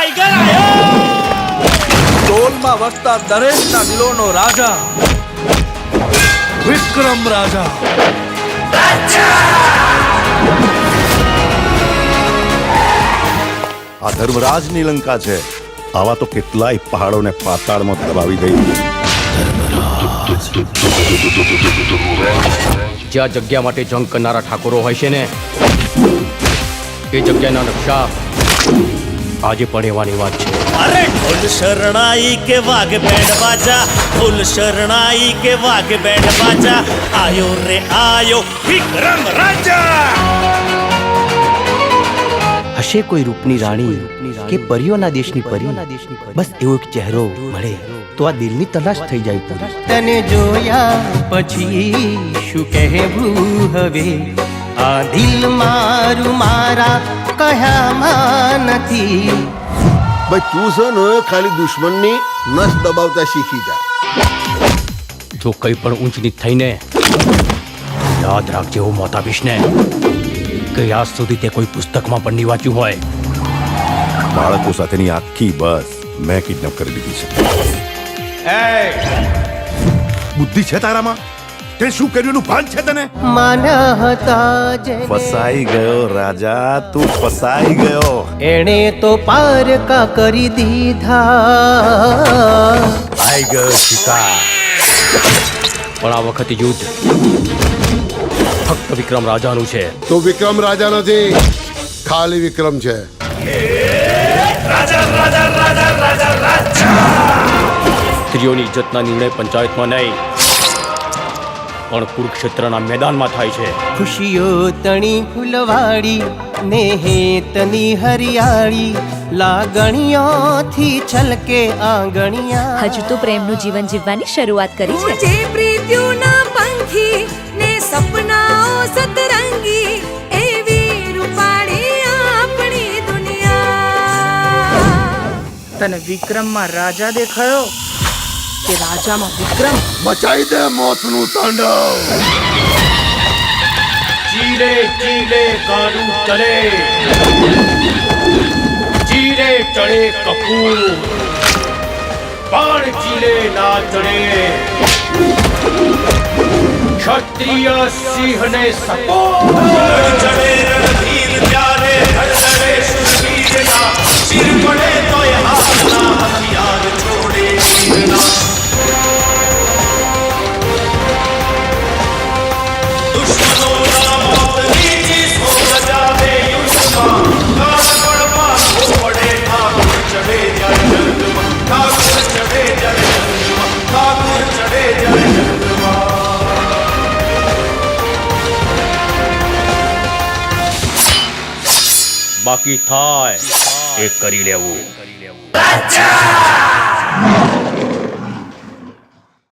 Tiger આયો ટોલમાં વસતા દરેકના દિલોનો રાજા. વિક્રમ રાજા. આ ધર્મરાજની લંકા છે. આવા તો કેટલાય પહાડોને પાતાળમાં દબાવી દઈ જ્યાં જગ્યા માટે જંગ કરનારા ઠાકોરો હોય છે ને એ જગ્યાના નકશા આજે પણ એવાની વાત છે. અરે ઢોલ શરણાઈ કે વાઘ બેડ બાજા? ઢોલ શરણાઈ કે વાઘ બેડ બાજા? આયો રે આયો વિક્રમ રાજા! હશે કોઈ રૂપની રાણી કે પરીઓના દેશની પરી? બસ એવો એક ચહેરો મળે તો આ દિલની તલાશ થઈ જાય પૂરી. તને જોયા પછી શું કહેવું હવે? આ દિલ મારું મારા કહ્યામાં નથી ભાઈ તું છે ને ખાલી દુશ્મનની નસ દબાવતા શીખી જા. જો કંઈ પણ ઊંચ નીચ થઈને યાદ રાખજે હું મોત આપીશ ને કે આજ સુધી તે કોઈ પુસ્તકમાં પણ નહીં વાંચ્યું હોય. બાળકો સાથેની આખી બસ મેં કિડનેપ કરી દીધી છે. બુદ્ધિ છે તારામાં? તે શું કર્યું ભાન છે તને? માના હતા જે ફસાઈ ગયો રાજા તું ફસાઈ ગયો. એણે તો પારકા કરી દીધા. આઈ ગયો શિકાર પણ આ વખતે યુદ્ધ ફક્ત વિક્રમ રાજાનું છે. તો વિક્રમ રાજા નથી ખાલી વિક્રમ છે. સ્ત્રીઓની ઇજ્જતના નિર્ણય પંચાયતમાં નહીં. પણ કુરુક્ષેત્રના મેદાનમાં થાય છે. ખુશીઓ તણી ફૂલવાડી ને હેતની હરિયાળી લાગણીઓથી છલકે આંગણિયા. હજુ તો પ્રેમનું જીવન જીવવાની શરૂઆત કરી છે. જે પ્રીત્યુના પંખી ને સપનાઓ સતરંગી એવી રૂપાળી આપણી દુનિયા. તને વિક્રમમાં રાજા દેખાયો? કે રાજામાં વિક્રમ બચાઈ દે મોતનું તાંડવ ચીલે ચીલે કાળું ચલે ચીલે ચડે કપૂર બાણ ચીલે ના ચડે ક્ષત્રિય સિંહને સપો ચડે બાકી થાય. એ કરી લેવું.